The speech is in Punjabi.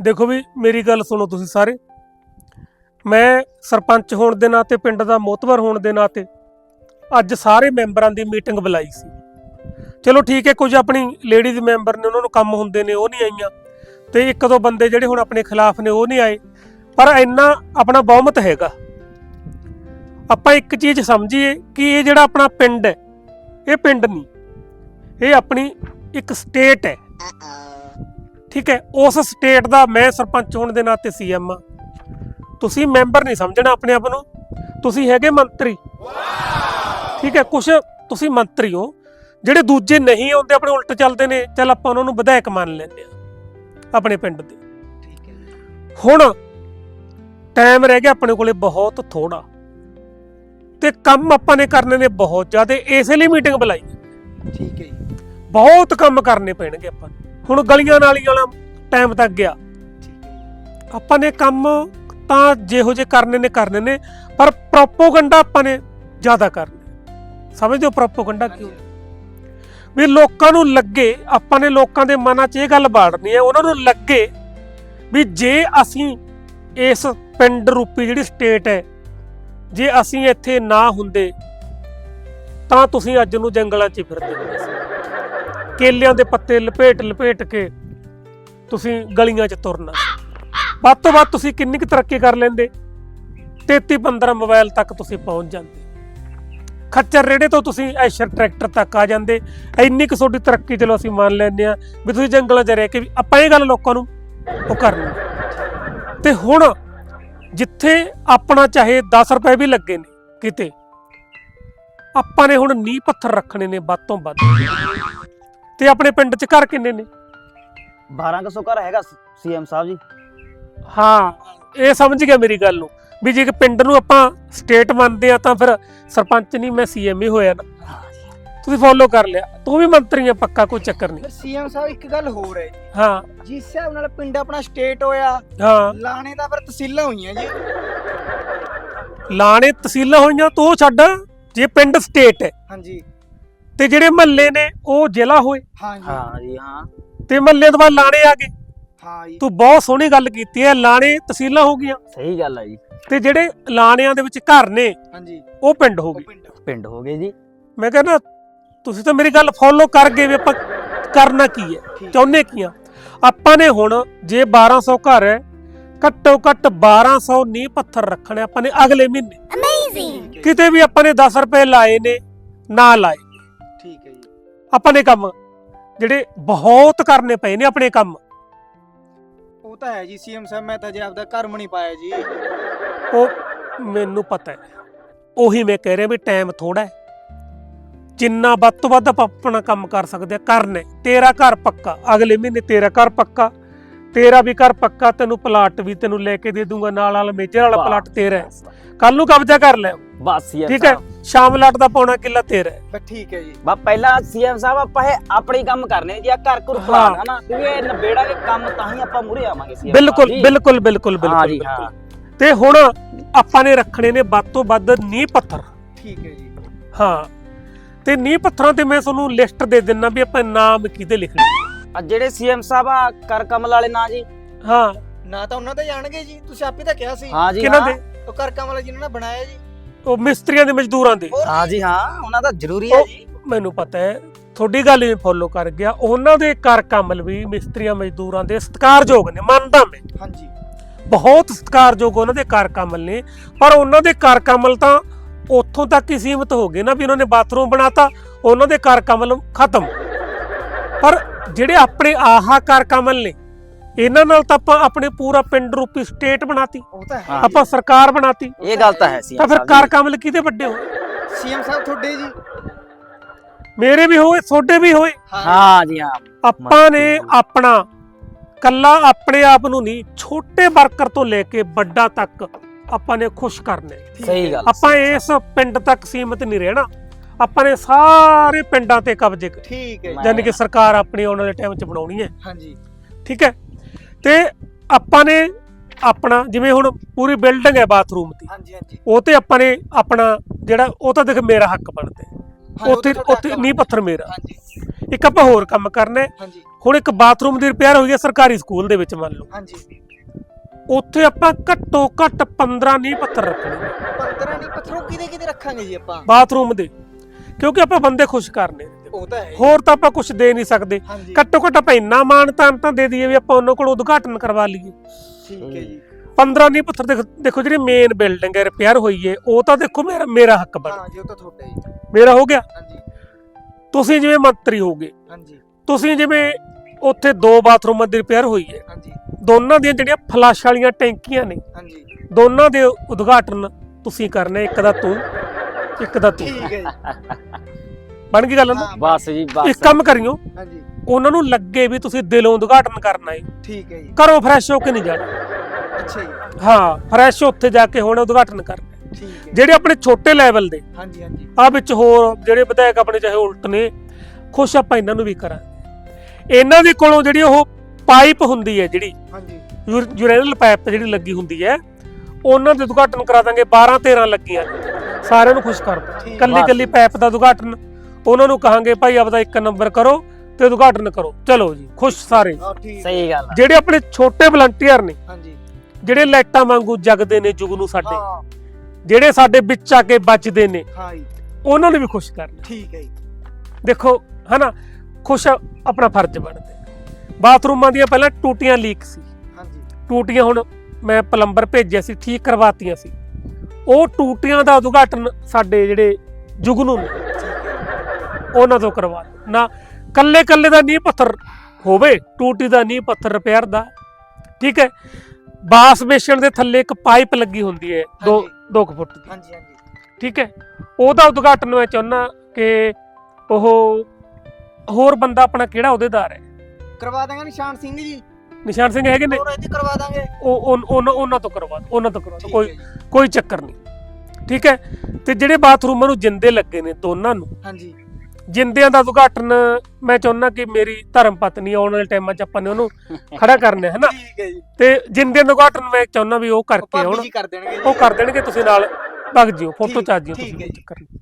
ਦੇਖੋ ਵੀ ਮੇਰੀ ਗੱਲ ਸੁਣੋ ਤੁਸੀਂ ਸਾਰੇ। ਮੈਂ ਸਰਪੰਚ ਹੋਣ ਦੇ ਨਾਤੇ, ਪਿੰਡ ਦਾ ਮੋਤਬਰ ਹੋਣ ਦੇ ਨਾਤੇ ਅੱਜ ਸਾਰੇ ਮੈਂਬਰਾਂ ਦੀ ਮੀਟਿੰਗ ਬੁਲਾਈ ਸੀ। ਚਲੋ ਠੀਕ ਹੈ, ਕੁਝ ਆਪਣੀ ਲੇਡੀਜ਼ ਮੈਂਬਰ ਨੇ, ਉਹਨਾਂ ਨੂੰ ਕੰਮ ਹੁੰਦੇ ਨੇ, ਉਹ ਨਹੀਂ ਆਈਆਂ। ਤੇ ਇੱਕ ਦੋ ਬੰਦੇ ਜਿਹੜੇ ਹੁਣ ਆਪਣੇ ਖਿਲਾਫ ਨੇ, ਉਹ ਨਹੀਂ ਆਏ। ਪਰ ਇੰਨਾ ਆਪਣਾ ਬਹੁਮਤ ਹੈਗਾ। ਆਪਾਂ ਇੱਕ ਚੀਜ਼ ਸਮਝੀਏ ਕਿ ਇਹ ਜਿਹੜਾ ਆਪਣਾ ਪਿੰਡ ਹੈ, ਇਹ ਪਿੰਡ ਨਹੀਂ, ਇਹ ਆਪਣੀ ਇੱਕ ਸਟੇਟ ਹੈ। ਠੀਕ ਹੈ ਉਸ ਸਟੇਟ ਦਾ ਮੈਂ ਸਰਪੰਚ ਹੋਣ ਦੇ ਨਾਤੇ ਸੀਐਮ ਆ ਤੁਸੀਂ ਮੈਂਬਰ ਨਹੀਂ ਸਮਝਣਾ ਆਪਣੇ ਆਪ ਨੂੰ। ਤੁਸੀਂ ਹੈਗੇ ਮੰਤਰੀ। ਠੀਕ ਹੈ ਕੁਛ ਤੁਸੀਂ ਮੰਤਰੀ ਹੋ ਜਿਹੜੇ ਦੂਜੇ ਨਹੀਂ ਆਉਂਦੇ ਆਪਣੇ ਉਲਟ ਚੱਲਦੇ ਨੇ ਚੱਲ ਆਪਾਂ ਉਹਨਾਂ ਨੂੰ ਵਿਧਾਇਕ ਮੰਨ ਲੈਂਦੇ ਆ ਆਪਣੇ ਪਿੰਡ ਦੇ। ਠੀਕ ਹੈ। ਹੁਣ ਟਾਈਮ ਰਹਿ ਗਿਆ ਆਪਣੇ ਕੋਲੇ ਬਹੁਤ ਥੋੜਾ ਤੇ ਕੰਮ ਆਪਾਂ ਨੇ ਕਰਨੇ ਨੇ ਬਹੁਤ ਜ਼ਿਆਦਾ ਇਸੇ ਲਈ ਮੀਟਿੰਗ ਬੁਲਾਈ। ਠੀਕ ਹੈ ਜੀ। ਬਹੁਤ ਕੰਮ ਕਰਨੇ ਪੈਣਗੇ ਆਪਾਂ ਨੂੰ। ਹੁਣ ਗਲੀਆਂ ਨਾਲੀਆਂ ਵਾਲਾ ਟਾਈਮ ਤੱਕ ਗਿਆ। ਆਪਾਂ ਨੇ ਕੰਮ ਤਾਂ ਜਿਹੋ ਜੇ ਕਰਨੇ ਨੇ ਕਰਨੇ ਨੇ ਪਰ ਪ੍ਰੋਪੋਗੰਡਾ ਆਪਾਂ ਨੇ ਜ਼ਿਆਦਾ ਕਰਨਾ ਸਮਝਦੇ ਹੋ ਪ੍ਰੋਪੋਗੰਡਾ ਕਿਉਂ? ਵੀ ਲੋਕਾਂ ਨੂੰ ਲੱਗੇ ਆਪਾਂ ਨੇ ਲੋਕਾਂ ਦੇ ਮਨਾਂ 'ਚ ਇਹ ਗੱਲ ਬਾੜਨੀ ਹੈ ਉਹਨਾਂ ਨੂੰ ਲੱਗੇ ਵੀ ਜੇ ਅਸੀਂ ਇਸ ਪਿੰਡ ਰੂਪੀ ਜਿਹੜੀ ਸਟੇਟ ਹੈ ਜੇ ਅਸੀਂ ਇੱਥੇ ਨਾ ਹੁੰਦੇ ਤਾਂ ਤੁਸੀਂ ਅੱਜ ਨੂੰ ਜੰਗਲਾਂ 'ਚ ਫਿਰਦੇ ਹੁੰਦੇ ਸੀ ਕੇਲਿਆਂ ਦੇ ਪੱਤੇ ਲਪੇਟ ਲਪੇਟ ਕੇ ਤੁਸੀਂ ਗਲੀਆਂ 'ਚ ਤੁਰਨਾ। ਵੱਧ ਤੋਂ ਵੱਧ ਤੁਸੀਂ ਕਿੰਨੀ ਕੁ ਤਰੱਕੀ ਕਰ ਲੈਂਦੇ? 33 15 ਮੋਬਾਈਲ ਤੱਕ ਤੁਸੀਂ ਪਹੁੰਚ ਜਾਂਦੇ। ਖੱਚਰ ਰੇੜੇ ਤੋਂ ਤੁਸੀਂ ਐਸ਼ਰ ਟਰੈਕਟਰ ਤੱਕ ਆ ਜਾਂਦੇ। ਇੰਨੀ ਕੁ ਤੁਹਾਡੀ ਤਰੱਕੀ ਚਲੋ ਅਸੀਂ ਮੰਨ ਲੈਂਦੇ ਆ ਵੀ ਤੁਸੀਂ ਜੰਗਲਾਂ 'ਚ ਰਹਿ ਕੇ ਵੀ ਆਪਾਂ ਇਹ ਗੱਲ ਲੋਕਾਂ ਨੂੰ ਉਹ ਕਰਨੀ। ਤੇ ਹੁਣ ਜਿੱਥੇ ਆਪਣਾ ਚਾਹੇ 10 ਰੁਪਏ ਵੀ ਲੱਗੇ ਨੇ ਕਿਤੇ, ਆਪਾਂ ਨੇ ਹੁਣ ਨੀਂਹ ਪੱਥਰ ਰੱਖਣੇ ਨੇ ਵੱਧ ਤੋਂ ਵੱਧ। ਤੇ ਆਪਣੇ ਪਿੰਡ 'ਚ ਘਰ ਕਿੰਨੇ ਨੇ? 1200 ਘਰ ਹੈਗਾ ਸੀਐਮ ਸਾਹਿਬ ਜੀ। ਹਾਂ ਇਹ ਸਮਝ ਗਿਆ ਮੇਰੀ ਗੱਲ ਨੂੰ ਵੀ ਜੇ ਕਿ ਪਿੰਡ ਨੂੰ ਆਪਾਂ ਸਟੇਟ ਮੰਨਦੇ ਆ ਤਾਂ ਫਿਰ ਸਰਪੰਚ ਨਹੀਂ ਮੈਂ ਸੀਐਮ ਹੀ ਹੋਇਆ ਨਾ। ਤੁਸੀਂ ਫੋਲੋ ਕਰ ਲਿਆ ਤੂੰ ਵੀ ਮੰਤਰੀ ਆ ਪੱਕਾ ਕੋਈ ਚੱਕਰ ਨਹੀਂ। ਸੀਐਮ ਸਾਹਿਬ ਇੱਕ ਗੱਲ ਹੋਰ ਹੈ ਜੀ। ਹਾਂ। ਜਿਸ ਹਿਸਾਬ ਨਾਲ ਪਿੰਡ ਆਪਣਾ ਸਟੇਟ ਹੋਇਆ ਹਾਂ। ਲਾਣੇ ਦਾ ਫਿਰ ਤਹਿਸੀਲਾਂ ਹੋਈਆਂ ਜੀ। ਲਾਣੇ ਤਹਿਸੀਲਾਂ ਹੋਈਆਂ ਤੂੰ ਛੱਡ ਜੇ ਪਿੰਡ ਸਟੇਟ ਹੈ। ਹਾਂਜੀ। ਤੇ ਜਿਹੜੇ ਮਹੱਲੇ ਨੇ ਉਹ ਜ਼ਿਲ੍ਹਾ ਹੋਏ। ਹਾਂ ਜੀ ਹਾਂ ਜੀ ਹਾਂ। ਤੇ ਮਹੱਲੇ ਤੋਂ ਬਾਅਦ ਲਾਣੇ ਆ ਗਏ। ਹਾਂ ਜੀ। ਤੂੰ ਬਹੁਤ ਸੋਹਣੀ ਗੱਲ ਕੀਤੀ ਹੈ ਲਾਣੇ ਤਹਿਸੀਲਾਂ ਹੋ ਗਈਆਂ। ਸਹੀ ਗੱਲ ਹੈ ਜੀ। ਤੇ ਜਿਹੜੇ ਲਾਣਿਆਂ ਦੇ ਵਿੱਚ ਘਰ ਨੇ ਹਾਂਜੀ। ਉਹ ਪਿੰਡ ਹੋ ਗਏ। ਪਿੰਡ। ਹੋ ਗਏ ਜੀ। ਮੈਂ ਕਹਿੰਦਾ ਤੁਸੀਂ ਤਾਂ ਮੇਰੀ ਗੱਲ ਫੋਲੋ ਕਰ ਗਏ ਵੀ ਆਪਾਂ ਕਰਨਾ ਕੀ ਹੈ ਚਾਹੁੰਦੇ ਕੀ ਆ? ਆਪਾਂ ਨੇ ਹੁਣ ਜੇ 1200 ਘਰ ਹੈ ਘੱਟੋ ਘੱਟ 1200 ਨੀਂਹ ਪੱਥਰ ਰੱਖਣੇ ਆਪਾਂ ਨੇ ਅਗਲੇ ਮਹੀਨੇ। ਹੈ ਕਿਤੇ ਵੀ ਆਪਾਂ ਨੇ 10 ਰੁਪਏ ਲਾਏ ਨੇ ਨਾ ਲਾਏ। ਆਪਾਂ ਨੇ ਕੰਮ। ਜਿਹੜੇ ਬਹੁਤ ਕਰਨੇ ਪਏ ਨੇ ਆਪਣੇ ਕੰਮ। ਉਹ ਤਾਂ ਹੈ ਜੀ ਸੀਐਮ ਸਾਹਿਬ ਮੈਂ ਤਾਂ ਜੇ ਆਪਦਾ ਘਰ ਨਹੀਂ ਪਾਇਆ ਜੀ। ਉਹ ਮੈਨੂੰ ਪਤਾ ਹੈ। ਉਹੀ ਮੈਂ ਕਹਿ ਰਿਹਾ ਵੀ ਟਾਈਮ ਥੋੜਾ ਹੈ। ਜਿੰਨਾ ਵੱਧ ਤੋਂ ਵੱਧ ਆਪਾਂ ਆਪਣਾ ਕੰਮ ਕਰ ਸਕਦੇ ਆ ਕਰਨੇ ਤੇਰਾ ਘਰ ਪੱਕਾ। ਅਗਲੇ ਮਹੀਨੇ ਤੇਰਾ ਘਰ ਪੱਕਾ। ਤੇਰਾ ਵੀ ਘਰ ਪੱਕਾ ਤੈਨੂੰ ਪਲਾਟ ਵੀ ਤੈਨੂੰ ਲੈ ਕੇ ਦੇ ਦੂੰਗਾ ਨਾਲ ਨਾਲ ਮੇਜਰ ਵਾਲਾ ਪਲਾਟ ਤੇਰਾ ਕੱਲ ਨੂੰ ਕਬਜ਼ਾ ਕਰ ਲੈ। ਬਸ ਸੀਐਮ ਠੀਕ ਹੈ ਸ਼ਾਮ ਲਾਟ ਦਾ ਪੌਣਾ ਕਿੱਲਾ ਤੇਰਾ ਹੈ। ਬਸ ਠੀਕ ਹੈ ਜੀ। ਬਾ ਪਹਿਲਾਂ ਸੀਐਮ ਸਾਹਿਬ ਆਪਾਂ ਇਹ ਆਪਣੇ ਕੰਮ ਕਰਨੇ ਜੀ ਆ ਘਰ ਘਰ ਪਲਾਨ ਨਾ ਕਿਉਂਕਿ ਇਹ ਨਬੇੜਾ ਦੇ ਕੰਮ ਤਾਂ ਹੀ ਆਪਾਂ ਮੂਰੇ ਆਵਾਂਗੇ ਸੀਐਮ ਬਿਲਕੁਲ ਬਿਲਕੁਲ ਬਿਲਕੁਲ ਹਾਂ ਬਿਲਕੁਲ ਜੀ ਹਾਂ। ਤੇ ਹੁਣ ਆਪਾਂ ਨੇ ਰੱਖਣੇ ਨੇ ਵੱਧ ਤੋਂ ਵੱਧ ਨੀਂਹ ਪੱਥਰ। ਠੀਕ ਹੈ ਜੀ। ਹਾਂ। ਤੇ ਨੀਂਹ ਪੱਥਰਾਂ ਤੇ ਮੈਂ ਤੁਹਾਨੂੰ ਲਿਸਟ ਦੇ ਦਿੰਨਾ ਵੀ ਆਪਾਂ ਨਾਮ ਕਿਹਦੇ ਲਿਖਣੇ। ਆ ਜਿਹੜੇ ਸੀਐਮ ਸਾਹਿਬ ਆ ਕਰ ਕਮਲ ਵਾਲੇ ਨਾਂ ਜੀ। ਹਾਂ। ਨਾ ਤਾਂ ਉਹਨਾਂ ਦਾ ਜਾਣਗੇ ਜੀ ਤੁਸੀਂ ਆਪੇ ਤਾਂ ਕਿਹਾ ਸੀ। ਹਾਂ ਜੀ ਕਿਹਨਾਂ ਹਾਂ। ਦੇ? ਉਹ ਕਰਕਾਂ ਵਾਲਾ ਜਿਨ੍ਹਾਂ ਨੇ ਬਣਾਇਆ ਜੀ। ਉਹ ਮਿਸਤਰੀਆਂ ਦੇ ਮਜ਼ਦੂਰਾਂ ਦੇ। ਹਾਂ ਜੀ ਹਾਂ ਉਹਨਾਂ ਦਾ ਜ਼ਰੂਰੀ ਹੈ ਜੀ। ਮੈਨੂੰ ਪਤਾ ਹੈ ਤੁਹਾਡੀ ਗੱਲ ਵੀ ਫੋਲੋ ਕਰ ਗਿਆ। ਉਹਨਾਂ ਦੇ ਕਰ ਕਮਲ ਵੀ ਮਿਸਤਰੀਆਂ ਮਜ਼ਦੂਰਾਂ ਦੇ ਸਤਿਕਾਰਯੋਗ ਨੇ ਮੰਨਦਾ ਮੈਂ। ਹਾਂਜੀ। ਬਹੁਤ ਸਤਿਕਾਰਯੋਗ ਉਹਨਾਂ ਦੇ ਕਰ ਕਮਲ ਨੇ। ਪਰ ਉਹਨਾਂ ਦੇ ਕਰ ਕਮਲ ਤਾਂ ਉੱਥੋਂ ਤੱਕ ਹੀ ਸੀਮਿਤ ਹੋ ਗਏ ਨਾ ਵੀ ਉਹਨਾਂ ਨੇ ਬਾਥਰੂਮ ਬਣਾਤਾ ਉਹਨਾਂ ਦੇ ਕਰ ਕਮਲ ਖਤਮ। ਪਰ ਜਿਹੜੇ ਆਪਣੇ ਆਹਾ ਕਰ ਕਮਲ ਨੇ ਇਹਨਾਂ ਨਾਲ ਤਾਂ ਆਪਾਂ ਆਪਣੇ ਪੂਰਾ ਪਿੰਡ ਰੂਪੀ ਸਟੇਟ ਬਣਾਤੀ। ਉਹ ਤਾਂ ਹੈ ਹਾਂ। ਆਪਾਂ ਸਰਕਾਰ ਬਣਾਤੀ। ਇਹ ਗੱਲ ਤਾਂ ਹੈ ਤਾਂ ਸੀਐਮ ਫਿਰ ਸਾਹਿਬ ਕਰ ਜੀ। ਕਮਲ ਕਿਹਦੇ ਵੱਡੇ ਹੋਏ ਸੀਐਮ ਸਾਹਿਬ ਤੁਹਾਡੇ ਜੀ। ਮੇਰੇ ਵੀ ਹੋਏ ਤੁਹਾਡੇ ਵੀ ਹੋਏ। ਹਾਂ। ਜੀ ਹਾਂ। ਆਪਾਂ ਨੇ ਆਪਣਾ ਕੱਲਾ ਆਪਣੇ ਆਪ ਨੂੰ ਨਹੀਂ ਛੋਟੇ ਵਰਕਰ ਤੋਂ ਲੈ ਕੇ ਵੱਡਾ ਤੱਕ ਆਪਾਂ ਨੇ ਖੁਸ਼ ਕਰਨਾ ਹੈ। ਸਹੀ। ਗੱਲ ਆਪਾਂ ਇਸ ਪਿੰਡ ਤੱਕ ਸੀਮਿਤ ਨਹੀਂ ਰਹਿਣਾ। ਆਪਾਂ ਨੇ ਸਾਰੇ ਪਿੰਡਾਂ ਤੇ ਕਬਜ਼ੇ ਠੀਕ ਹੈ ਜੀ। ਯਾਨੀ ਕਿ ਸਰਕਾਰ ਆਪਣੀ ਆਉਣ ਵਾਲੇ ਟਾਈਮ 'ਚ ਬਣਾਉਣੀ ਹੈ। ਹਾਂਜੀ। ਠੀਕ ਹੈ? ਤੇ ਆਪਾਂ ਨੇ ਆਪਣਾ ਜਿਵੇਂ ਹੁਣ ਪੂਰੀ ਬਿਲਡਿੰਗ ਹੈ ਬਾਥਰੂਮ ਦੀ ਹਾਂਜੀ ਹਾਂਜੀ। ਉਹ ਤੇ ਆਪਾਂ ਨੇ ਆਪਣਾ ਜਿਹੜਾ ਉਹ ਤਾਂ ਦੇਖ ਮੇਰਾ ਹੱਕ ਬਣਦਾ ਉੱਥੇ ਉੱਥੇ ਨੀਂਹ ਪੱਥਰ ਮੇਰਾ। ਹਾਂਜੀ। ਇੱਕ ਆਪਾਂ ਹੋਰ ਕੰਮ ਕਰਨਾ ਹੈ। ਹਾਂਜੀ। ਹੁਣ ਇੱਕ ਬਾਥਰੂਮ ਦੀ ਰਿਪੇਅਰ ਹੋਈ ਹੈ ਸਰਕਾਰੀ ਸਕੂਲ ਦੇ ਵਿੱਚ ਮੰਨ ਲਓ। ਹਾਂਜੀ। ਉੱਥੇ ਆਪਾਂ ਘੱਟੋ ਘੱਟ 15 ਨੀਂਹ ਪੱਥਰ ਰੱਖਣੇ ਨੇ। 15 ਨਹੀਂ ਪੱਥਰੋਂ ਕਿਹਦੇ ਕਿਹਦੇ ਰੱਖਾਂਗੇ ਜੀ ਆਪਾਂ? ਬਾਥਰੂਮ ਦੇ। ਕਿਉਂਕਿ ਆਪਾਂ ਬੰਦੇ ਖੁਸ਼ ਕਰਨੇ। ਉਹ ਤਾਂ ਹੈ ਜੀ। ਹੋਰ ਤਾਂ ਆਪਾਂ ਕੁਝ ਦੇ ਨਹੀਂ ਸਕਦੇ। ਹਾਂਜੀ। ਘੱਟੋ ਘੱਟ ਆਪਾਂ ਇੰਨਾ ਮਾਣ ਤਾਨ ਤਾਂ ਦੇ ਦਈਏ ਵੀ ਆਪਾਂ ਉਹਨਾਂ ਕੋਲ ਉਦਘਾਟਨ ਕਰਵਾ ਲਈਏ। ਠੀਕ ਹੈ ਜੀ। 15 ਨੀਂਹ ਪੱਥਰ ਦੇਖ- ਦੇਖੋ ਜਿਹੜੀ ਮੇਨ ਬਿਲਡਿੰਗ ਹੈ ਰਿਪੇਅਰ ਹੋਈ ਹੈ ਉਹ ਤਾਂ ਦੇਖੋ ਮੇਰਾ ਮੇਰਾ ਹੱਕ ਬਣ ਹਾਂ ਜੀ ਉਹ ਤਾਂ ਤੁਹਾਡਾ ਜੀ ਮੇਰਾ ਹੋ ਗਿਆ। ਹਾਂਜੀ। ਤੁਸੀਂ ਜਿਵੇਂ ਮੰਤਰੀ ਹੋਗੇ ਹਾਂਜੀ। ਤੁਸੀਂ ਜਿਵੇਂ ਉੱਥੇ ਦੋ ਬਾਥਰੂਮਾਂ ਦੀ ਰਿਪੇਅਰ ਹੋਈ ਹੈ। ਹਾਂਜੀ। ਦੋਨਾਂ ਦੀਆਂ ਜਿਹੜੀਆਂ ਫਲਸ਼ ਵਾਲੀਆਂ ਟੈਂਕੀਆਂ ਨੇ ਹਾਂਜੀ। ਦੋਨਾਂ ਦੇ ਉਦਘਾਟਨ ਤੁਸੀਂ ਕਰਨੇ ਇੱਕ ਦਾ ਤੂੰ ਇੱਕ ਦਾ ਤੂੰ। ਠੀਕ ਹੈ ਜੀ। ਬਣ ਗਈ ਗੱਲ ਨਾ? ਬਸ ਜੀ ਇੱਕ ਬਸ ਕੰਮ ਕਰਿਓ। ਹਾਂਜੀ। ਉਹਨਾਂ ਨੂੰ ਲੱਗੇ ਵੀ ਤੁਸੀਂ ਦਿਲੋਂ ਉਦਘਾਟਨ ਕਰਨਾ ਹੈ ਠੀਕ ਹੈ ਜੀ। ਕਰੋ ਫਰੈਸ਼ ਹੋ ਕੇ ਨਹੀਂ ਜਾਣਾ। ਅੱਛਾ ਜੀ। ਹਾਂ ਫਰੈਸ਼ ਉੱਥੇ ਜਾ ਕੇ ਹੁਣ ਉਦਘਾਟਨ ਕਰਨਾ। ਠੀਕ ਹੈ ਜਿਹੜੇ ਆਪਣੇ ਛੋਟੇ ਲੈਵਲ ਦੇ ਹਾਂਜੀ ਹਾਂਜੀ। ਆ ਵਿੱਚ ਹੋਰ ਜਿਹੜੇ ਵਿਧਾਇਕ ਆਪਣੇ ਚਾਹੇ ਉਲਟ ਨੇ ਖੁਸ਼ ਆਪਾਂ ਇਹਨਾਂ ਨੂੰ ਵੀ ਕਰਾਂਗੇ। ਇਹਨਾਂ ਦੇ ਕੋਲੋਂ ਜਿਹੜੀ ਉਹ ਪਾਈਪ ਹੁੰਦੀ ਹੈ ਜਿਹੜੀ ਹਾਂਜੀ। ਯੂਰੇਨਲ ਪਾਈਪ ਜਿਹੜੀ ਲੱਗੀ ਹੁੰਦੀ ਹੈ ਉਹਨਾਂ ਦੇ ਉਦਘਾਟਨ ਕਰਾ ਦਾਂਗੇ 12 13 ਲੱਗੀਆਂ। ਸਾਰਿਆਂ ਨੂੰ ਖੁਸ਼ ਕਰ। ਕੱਲੀ ਕੱਲੀ ਪਾਈਪ ਦਾ ਉਦਘਾਟਨ ਉਹਨਾਂ ਨੂੰ ਕਹਾਂਗੇ ਭਾਈ ਆਪਦਾ ਇੱਕ ਨੰਬਰ ਕਰੋ ਤੇ ਉਦਘਾਟਨ ਕਰੋ। ਚਲੋ ਜੀ ਖੁਸ਼ ਸਾਰੇ। ਹਾਂ ਠੀਕ ਸਹੀ ਗੱਲ ਆ। ਜਿਹੜੇ ਆਪਣੇ ਛੋਟੇ ਵਲੰਟੀਅਰ ਨੇ ਹਾਂਜੀ। ਜਿਹੜੇ ਲਾਈਟਾਂ ਵਾਂਗੂ ਜਗਦੇ ਨੇ ਜੁਗ ਨੂੰ ਸਾਡੇ ਹਾਂ। ਜਿਹੜੇ ਸਾਡੇ ਵਿੱਚ ਆ ਕੇ ਬਚਦੇ ਨੇ ਹਾਂ ਜੀ। ਉਹਨਾਂ ਨੂੰ ਵੀ ਖੁਸ਼ ਕਰਨਾ। ਠੀਕ ਹੈ ਜੀ। ਦੇਖੋ ਹਨਾ ਖੁਸ਼ ਆਪਣਾ ਫਰਜ਼ ਬਣਦਾ ਬਾਥਰੂਮਾਂ ਦੀਆਂ ਪਹਿਲਾਂ ਟੂਟੀਆਂ ਲੀਕ ਸੀ। ਹਾਂਜੀ। ਟੂਟੀਆਂ ਹੁਣ ਮੈਂ ਪਲੰਬਰ ਭੇਜਿਆ ਸੀ ਠੀਕ ਕਰਵਾਤੀਆਂ ਸੀ। ਉਹ ਟੂਟੀਆਂ ਦਾ ਉਦਘਾਟਨ ਸਾਡੇ ਜਿਹੜੇ ਜੁਗਨੂ ਨੇ ਉਹਨਾਂ ਤੋਂ ਕਰਵਾ ਦਿਓ। ਨਾ ਕੱਲੇ ਕੱਲੇ ਦਾ ਨੀਂਹ ਪੱਥਰ ਹੋਵੇ ਟੂਟੀ ਦਾ ਨੀਂਹ ਪੱਥਰ ਰਿਪੇਅਰ ਦਾ ਠੀਕ ਹੈ? ਬਾਸ ਬੇਸ਼ਣ ਦੇ ਥੱਲੇ ਇੱਕ ਪਾਈਪ ਲੱਗੀ ਹੁੰਦੀ ਹੈ 2 ਹਾਂਜੀ। 2 ਫੁੱਟ ਦੀ। ਹਾਂਜੀ ਹਾਂਜੀ। ਠੀਕ ਹੈ? ਉਹਦਾ ਉਦਘਾਟਨ ਮੈਂ ਚਾਹੁੰਦਾ ਕਿ ਉਹ ਹੋਰ ਬੰਦਾ ਆਪਣਾ ਕਿਹੜਾ ਅਹੁਦੇਦਾਰ ਹੈ? ਕਰਵਾ ਦਾਂਗੇ ਨਿਸ਼ਾਨ ਸਿੰਘ ਜੀ। ਨਿਸ਼ਾਨ ਸਿੰਘ ਹੈਗੇ ਨੇ? ਹੋਰ ਇਹਦੀ ਕਰਵਾ ਦਾਂਗੇ। ਉਹ ਉਹ- ਉਹਨਾਂ ਉਹਨਾਂ ਤੋਂ ਕਰਵਾ ਉਹਨਾਂ ਤੋਂ ਕਰਵਾ ਕੋਈ ਕੋਈ ਚੱਕਰ ਨਹੀਂ। ਠੀਕ ਹੈ? ਤੇ ਜਿਹੜੇ ਬਾਥਰੂਮਾਂ ਨੂੰ ਜਿੰਦੇ ਲੱਗੇ ਨੇ ਦੋਨਾਂ ਨੂੰ ਹਾਂਜੀ। ਜਿੰਦਿਆਂ ਦਾ ਉਦਘਾਟਨ ਮੈਂ ਚਾਹੁੰਦਾ ਕਿ ਮੇਰੀ ਧਰਮ ਪਤਨੀ ਆਉਣ ਵਾਲੇ ਟਾਈਮਾਂ 'ਚ ਆਪਾਂ ਨੇ ਉਹਨੂੰ ਖੜਾ ਕਰਨਾ ਹੈ ਨਾ? ਠੀਕ ਹੈ ਜੀ। ਤੇ ਜਿੰਦਿਆਂ ਦਾ ਉਦਘਾਟਨ ਮੈਂ ਚਾਹੁੰਦਾ ਵੀ ਉਹ ਕਰਕੇ ਭਾਬੀ ਆਉਣ। ਜੀ ਕਰ ਦੇਣਗੇ ਜੀ। ਉਹ ਕਰ ਦੇਣਗੇ ਤੁਸੀਂ ਨਾਲ ਭਗ ਜਿਓ ਫੋਟੋ ਠੀਕ- ਚ ਆ ਜਿਓ ਤੁਸੀਂ ਹੈ ਕੋਈ ਜੀ। ਚੱਕਰ। ਨਹੀਂ